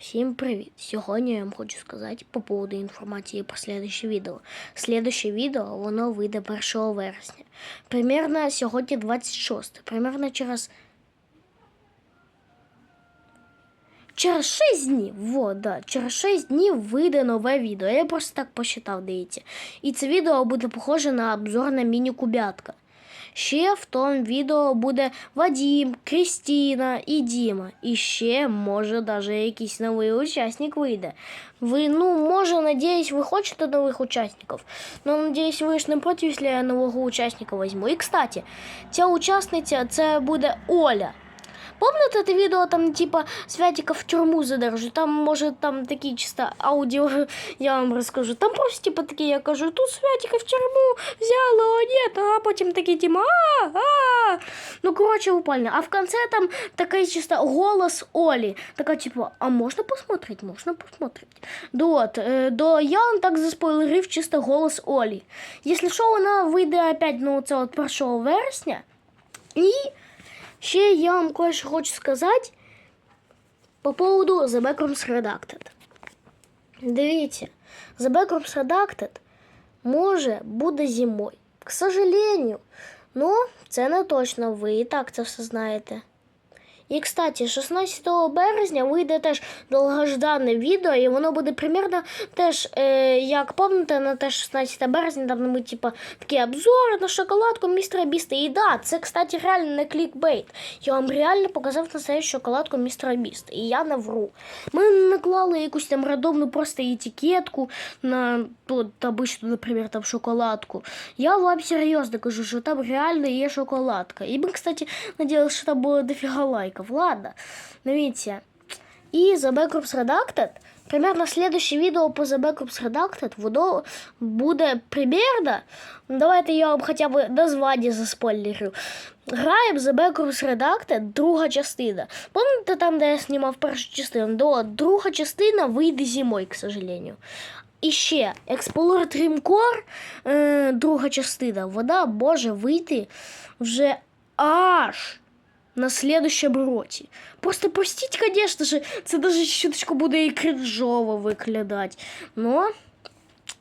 Всім привіт! Сьогодні я вам хочу сказати по поводу інформації про следующее відео. Следующее відео воно вийде 1 вересня. Примерно сьогодні 26. Примерно через. Через 6 днів, вот, да, через 6 днів вийде нове відео. Я просто так посчитав, дивіться. І це відео буде похоже на обзор на міні-кубятка. Ще в тому відео буде Вадим, Крістіна і Діма. І ще, може, даже якийсь новий учасник вийде. Ви, ну, може, надіюсь, ви хочете нових учасників. Ну, надіюсь, ви ж не проти, якщо я нового учасника візьму. І, кстати, ця учасниця це буде Оля. Помните це відео, там, типа, Святика в тюрму задержу? Там, може, там такі чисто аудіо, я вам розкажу. Там просто, типа, такі, я кажу, тут Святика в тюрму взяла, а ні, а потім такі, типа, а, а. Ну, коротше, упально. А в конце там такий чисто голос Олі. Така, типа, а можна посмотреть? Можна посмотреть. Да от, е, до я вам так заспойлерив чисто голос Олі. Якщо що, вона вийде опять, ну, це от 1 вересня. І ще я вам кое-що хочу сказати по поводу The Backrooms Redacted. Дивіться, The Backrooms Redacted може буде зимою. К сожалению, ну, це не точно, ви і так це все знаєте. І, кстати, 16 березня вийде теж довгождане відео, і воно буде примерно теж, е, як пам'ятаєте, на те 16 березня, там ми, типа, такі обзори на шоколадку містера Біста. І да, це, кстати, реально не клікбейт. Я вам реально показав настоящу шоколадку містера Біста. І я не вру. Ми наклали якусь там рандомну просто етикетку на тут, обычно, например, там шоколадку. Я вам серйозно кажу, що там реально є шоколадка. І ми, кстати, надіялися, що там було дофіга лайків. Ладно, дивіться. І The Backrooms Redacted, примерно следующее відео по The Backrooms Redacted, воно буде примерно, ну, давайте я вам хоча б названня заспойлерю. Граємо The Backrooms Redacted, друга частина. Пам'ятаєте там, де я знімав першу частину? До друга частина вийде зимою, к сожалению. І ще Explorer Dream Core, е, друга частина, вона може вийти вже аж на следующем році. Просто простіть, конечно же, це даже чуточку буде і кринжово виглядати. Но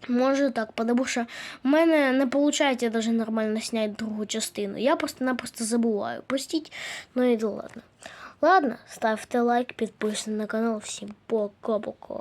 може так, потому що в мене не виходить даже нормально зняти другу частину. Я просто-напросто забуваю. Простіть, ну і да ладно. Ладно, ставте лайк, підписуйтесь на канал. Всім пока-пока.